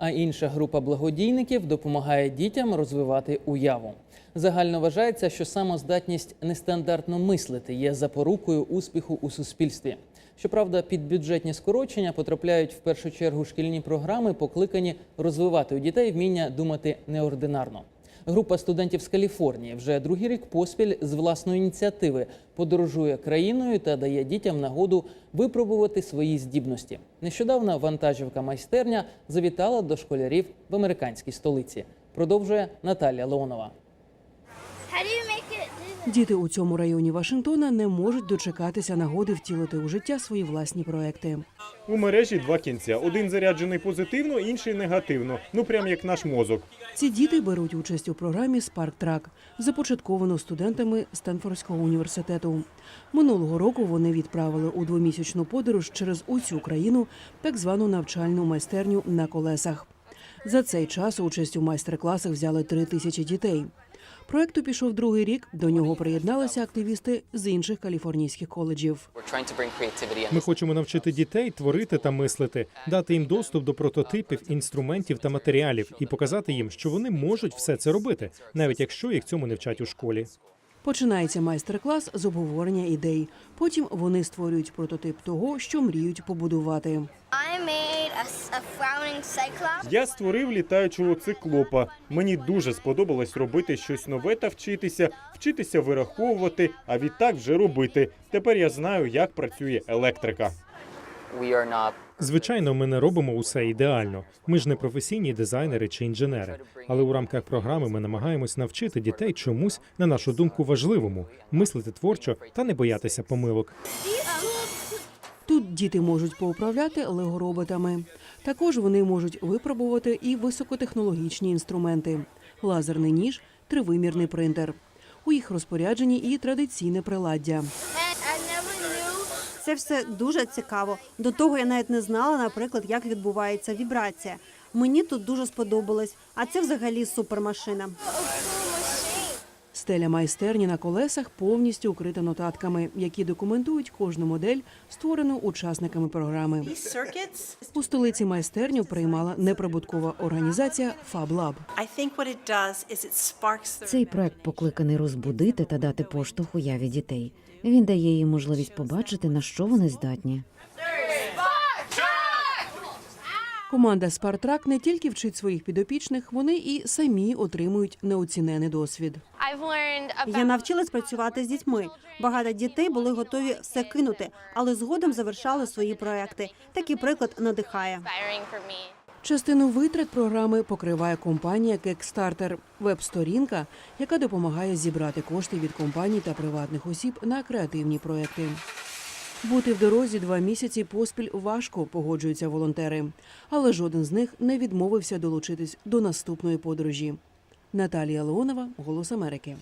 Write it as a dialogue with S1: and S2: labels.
S1: А інша група благодійників допомагає дітям розвивати уяву. Загально вважається, що самоздатність нестандартно мислити є запорукою успіху у суспільстві. Щоправда, під бюджетні скорочення потрапляють в першу чергу шкільні програми, покликані розвивати у дітей вміння думати неординарно. Група студентів з Каліфорнії вже другий рік поспіль з власної ініціативи подорожує країною та дає дітям нагоду випробувати свої здібності. Нещодавно вантажівка майстерня завітала до школярів в американській столиці. Продовжує Наталія Леонова.
S2: Діти у цьому районі Вашингтона не можуть дочекатися нагоди втілити у життя свої власні проекти.
S3: У мережі два кінця: один заряджений позитивно, інший негативно. Ну прям як наш мозок.
S2: Ці діти беруть участь у програмі Spark Track, започатковано студентами Стенфордського університету. Минулого року вони відправили у двомісячну подорож через усю країну так звану навчальну майстерню на колесах. За цей час участь у майстер-класах взяли три тисячі дітей. Проекту пішов другий рік. До нього приєдналися активісти з інших каліфорнійських коледжів.
S3: Ми хочемо навчити дітей творити та мислити, дати їм доступ до прототипів, інструментів та матеріалів і показати їм, що вони можуть все це робити, навіть якщо їх цьому не вчать у школі.
S2: Починається майстер-клас з обговорення ідей. Потім вони створюють прототип того, що мріють побудувати.
S3: Я створив літаючого циклопа. Мені дуже сподобалось робити щось нове та вчитися, вчитися вираховувати, а відтак вже робити. Тепер я знаю, як працює електрика. Звичайно, ми не робимо усе ідеально. Ми ж не професійні дизайнери чи інженери. Але у рамках програми ми намагаємось навчити дітей чомусь, на нашу думку, важливому мислити творчо та не боятися помилок.
S2: Тут діти можуть поуправляти лего-роботами. Також вони можуть випробувати і високотехнологічні інструменти: лазерний ніж, тривимірний принтер. У їх розпорядженні і традиційне приладдя.
S4: Це все дуже цікаво. До того я навіть не знала, наприклад, як відбувається вібрація. Мені тут дуже сподобалось, а це взагалі супермашина.
S2: Стеля майстерні на колесах повністю укрита нотатками, які документують кожну модель, створену учасниками програми. У столиці майстерню приймала неприбуткова організація FabLab.
S5: Цей проект покликаний розбудити та дати поштовх уяві дітей. Він дає їм можливість побачити, на що вони здатні.
S2: Команда Спартрак не тільки вчить своїх підопічних, вони і самі отримують неоцінений досвід.
S4: Я навчилась працювати з дітьми. Багато дітей були готові все кинути, але згодом завершали свої проекти. Такий приклад надихає.
S2: Частину витрат програми покриває компанія Kickstarter – веб-сторінка, яка допомагає зібрати кошти від компаній та приватних осіб на креативні проекти. Бути в дорозі два місяці поспіль важко, погоджуються волонтери, але жоден з них не відмовився долучитись до наступної подорожі. Наталія Леонова, Голос Америки.